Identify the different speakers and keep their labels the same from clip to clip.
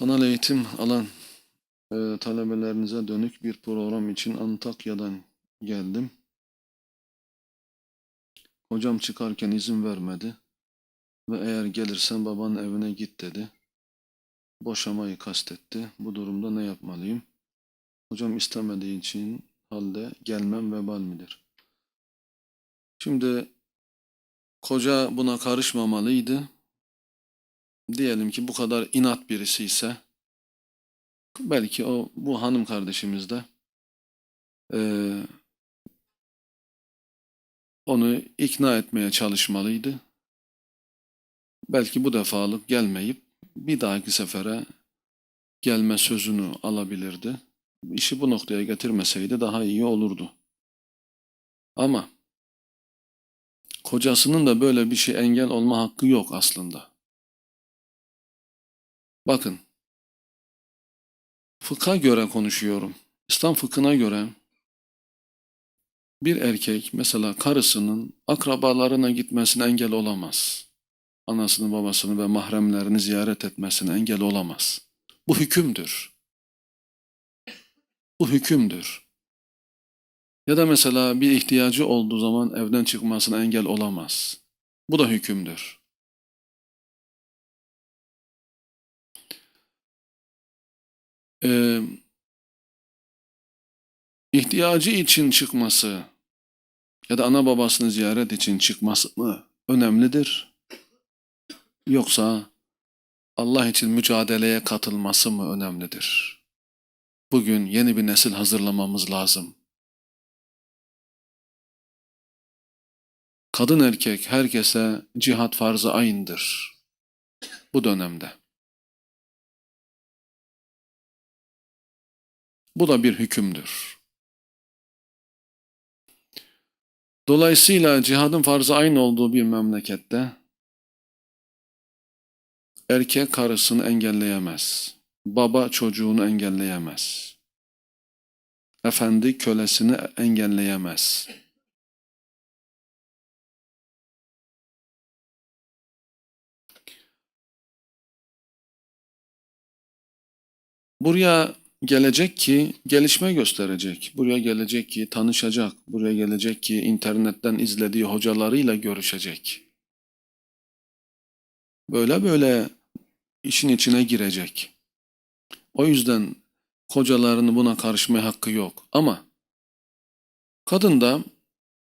Speaker 1: Sanal eğitim alan e, talebelerinize dönük bir program için Antakya'dan geldim. Hocam çıkarken izin vermedi ve eğer gelirsen babanın evine git dedi. Boşamayı kastetti. Bu durumda ne yapmalıyım? Hocam istemediği için halde gelmem vebal midir? Şimdi koca buna karışmamalıydı. Diyelim ki bu kadar inat birisi ise belki o bu hanım kardeşimiz de eee, onu ikna etmeye çalışmalıydı. Belki bu defalık gelmeyip bir dahaki sefere gelme sözünü alabilirdi. İşi bu noktaya getirmeseydi daha iyi olurdu. Ama kocasının da böyle bir şey engel olma hakkı yok aslında. Bakın, fıkha göre konuşuyorum. İslam fıkhına göre bir erkek mesela karısının akrabalarına gitmesine engel olamaz. Anasını, babasını ve mahremlerini ziyaret etmesine engel olamaz. Bu hükümdür. Bu hükümdür. Ya da mesela bir ihtiyacı olduğu zaman evden çıkmasına engel olamaz. Bu da hükümdür. Ee, ihtiyacı için çıkması ya da ana babasını ziyaret için çıkması mı önemlidir? Yoksa Allah için mücadeleye katılması mı önemlidir? Bugün yeni bir nesil hazırlamamız lazım. Kadın erkek herkese cihat farzı aynıdır bu dönemde. Bu da bir hükümdür. Dolayısıyla cihadın farzı aynı olduğu bir memlekette erkek karısını engelleyemez. Baba çocuğunu engelleyemez. Efendi kölesini engelleyemez. Buraya gelecek ki gelişme gösterecek. Buraya gelecek ki tanışacak. Buraya gelecek ki internetten izlediği hocalarıyla görüşecek. Böyle böyle işin içine girecek. O yüzden kocalarını buna karışmaya hakkı yok. Ama kadın da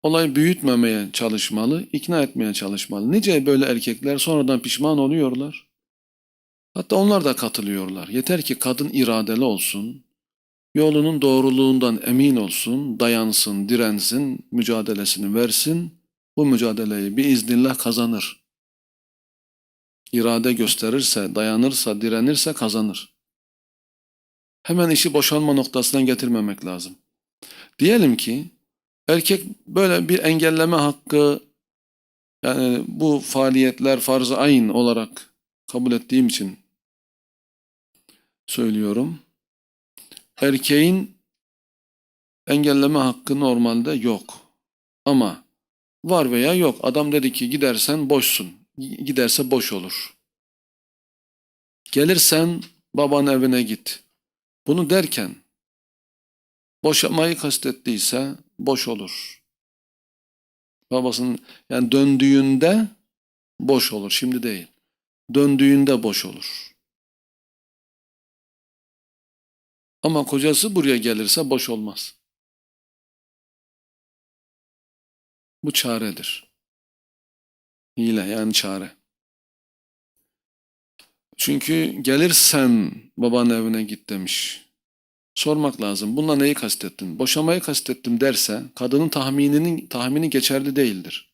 Speaker 1: olay büyütmemeye çalışmalı, ikna etmeye çalışmalı. Nice böyle erkekler sonradan pişman oluyorlar. Hatta onlar da katılıyorlar. Yeter ki kadın iradeli olsun, yolunun doğruluğundan emin olsun, dayansın, dirensin, mücadelesini versin. Bu mücadeleyi bir iznillah kazanır. İrade gösterirse, dayanırsa, direnirse kazanır. Hemen işi boşanma noktasından getirmemek lazım. Diyelim ki erkek böyle bir engelleme hakkı yani bu faaliyetler farz-ı ayn olarak kabul ettiğim için söylüyorum. Erkeğin engelleme hakkı normalde yok. Ama var veya yok. Adam dedi ki gidersen boşsun. Giderse boş olur. Gelirsen babanın evine git. Bunu derken boşamayı kastettiyse boş olur. Babasının yani döndüğünde boş olur. Şimdi değil. Döndüğünde boş olur. Ama kocası buraya gelirse boş olmaz. Bu çaredir. Hile yani çare. Çünkü gelirsen babanın evine git demiş. Sormak lazım. Bununla neyi kastettin? Boşamayı kastettim derse kadının tahmininin tahmini geçerli değildir.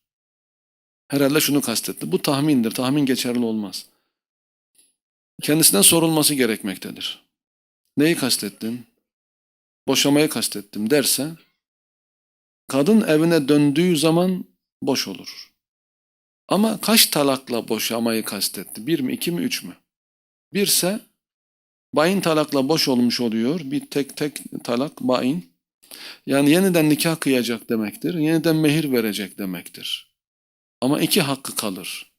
Speaker 1: Herhalde şunu kastetti. Bu tahmindir. Tahmin geçerli olmaz. Kendisinden sorulması gerekmektedir. Neyi kastettin? Boşamayı kastettim derse kadın evine döndüğü zaman boş olur. Ama kaç talakla boşamayı kastetti? Bir mi, iki mi, üç mü? Birse bayin talakla boş olmuş oluyor. Bir tek tek talak bayin. Yani yeniden nikah kıyacak demektir. Yeniden mehir verecek demektir. Ama iki hakkı kalır.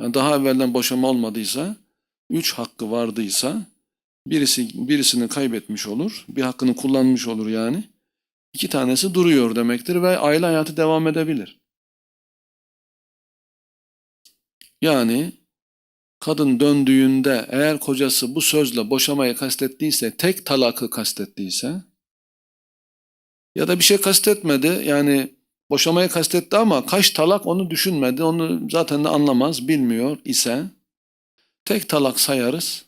Speaker 1: Yani daha evvelden boşama olmadıysa, üç hakkı vardıysa Birisi birisini kaybetmiş olur, bir hakkını kullanmış olur yani. İki tanesi duruyor demektir ve aile hayatı devam edebilir. Yani kadın döndüğünde eğer kocası bu sözle boşamayı kastettiyse, tek talakı kastettiyse ya da bir şey kastetmedi yani boşamayı kastetti ama kaç talak onu düşünmedi, onu zaten de anlamaz, bilmiyor ise tek talak sayarız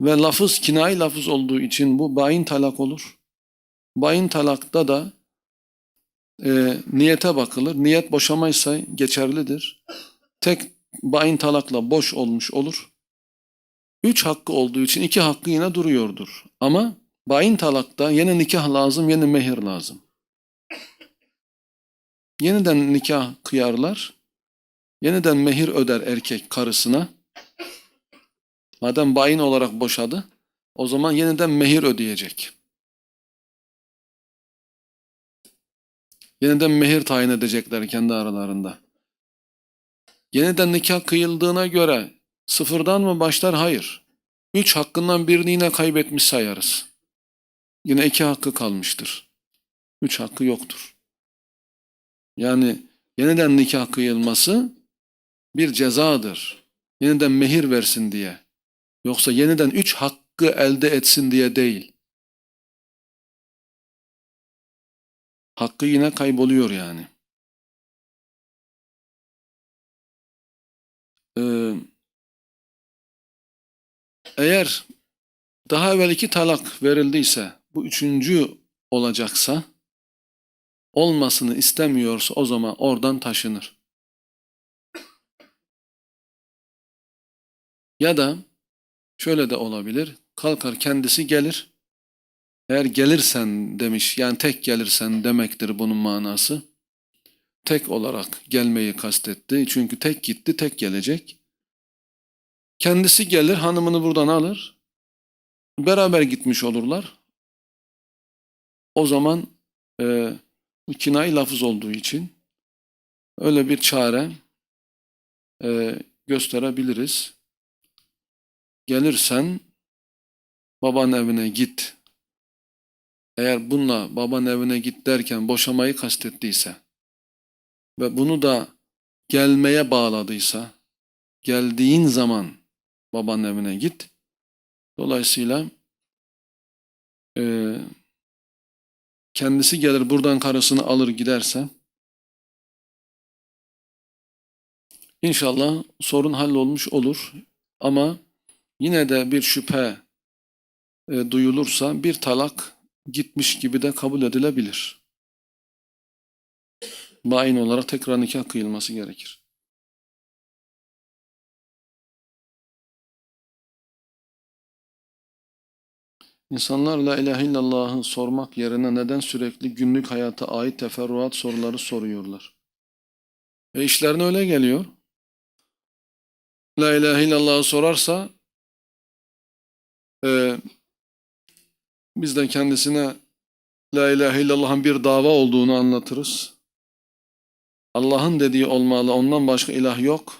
Speaker 1: ve lafız kinai lafız olduğu için bu bayin talak olur. Bayin talakta da e, niyete bakılır. Niyet boşamaysa geçerlidir. Tek bayin talakla boş olmuş olur. Üç hakkı olduğu için iki hakkı yine duruyordur. Ama bayin talakta yeni nikah lazım, yeni mehir lazım. Yeniden nikah kıyarlar. Yeniden mehir öder erkek karısına. Madem bayin olarak boşadı, o zaman yeniden mehir ödeyecek. Yeniden mehir tayin edecekler kendi aralarında. Yeniden nikah kıyıldığına göre sıfırdan mı başlar? Hayır. Üç hakkından birini yine kaybetmiş sayarız. Yine iki hakkı kalmıştır. Üç hakkı yoktur. Yani yeniden nikah kıyılması bir cezadır. Yeniden mehir versin diye. Yoksa yeniden üç hakkı elde etsin diye değil. Hakkı yine kayboluyor yani. Ee, eğer daha evvel iki talak verildiyse, bu üçüncü olacaksa, olmasını istemiyorsa o zaman oradan taşınır. Ya da şöyle de olabilir, kalkar kendisi gelir, eğer gelirsen demiş, yani tek gelirsen demektir bunun manası. Tek olarak gelmeyi kastetti. Çünkü tek gitti, tek gelecek. Kendisi gelir, hanımını buradan alır. Beraber gitmiş olurlar. O zaman e, bu kinai lafız olduğu için öyle bir çare e, gösterebiliriz. Gelirsen babanın evine git eğer bununla baban evine git derken boşamayı kastettiyse ve bunu da gelmeye bağladıysa, geldiğin zaman babanın evine git. Dolayısıyla e, kendisi gelir buradan karısını alır giderse inşallah sorun hallolmuş olur. Ama yine de bir şüphe e, duyulursa bir talak gitmiş gibi de kabul edilebilir. Bayin olarak tekrar nikah kıyılması gerekir. İnsanlar la ilahe illallah'ı sormak yerine neden sürekli günlük hayata ait teferruat soruları soruyorlar? E işlerine öyle geliyor. La ilahe illallah'ı sorarsa e, biz de kendisine La ilahe illallah'ın bir dava olduğunu anlatırız. Allah'ın dediği olmalı, ondan başka ilah yok.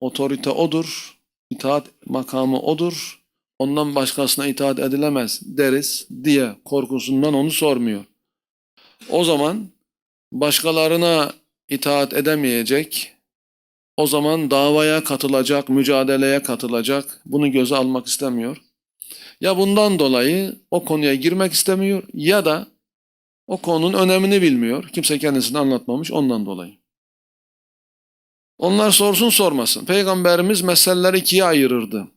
Speaker 1: Otorite odur, itaat makamı odur, ondan başkasına itaat edilemez deriz diye korkusundan onu sormuyor. O zaman başkalarına itaat edemeyecek, o zaman davaya katılacak, mücadeleye katılacak, bunu göze almak istemiyor. Ya bundan dolayı o konuya girmek istemiyor ya da o konunun önemini bilmiyor. Kimse kendisini anlatmamış ondan dolayı. Onlar sorsun sormasın. Peygamberimiz meseleleri ikiye ayırırdı.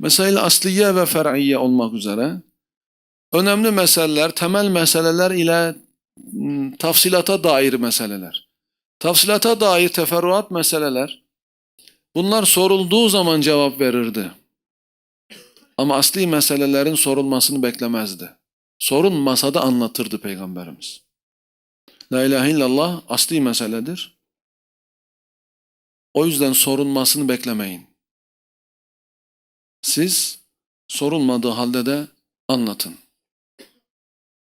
Speaker 1: Mesele asliye ve fer'iye olmak üzere önemli meseleler, temel meseleler ile ım, tafsilata dair meseleler. Tafsilata dair teferruat meseleler bunlar sorulduğu zaman cevap verirdi. Ama asli meselelerin sorulmasını beklemezdi. Sorulmasa da anlatırdı Peygamberimiz. La ilahe illallah asli meseledir. O yüzden sorulmasını beklemeyin. Siz sorulmadığı halde de anlatın.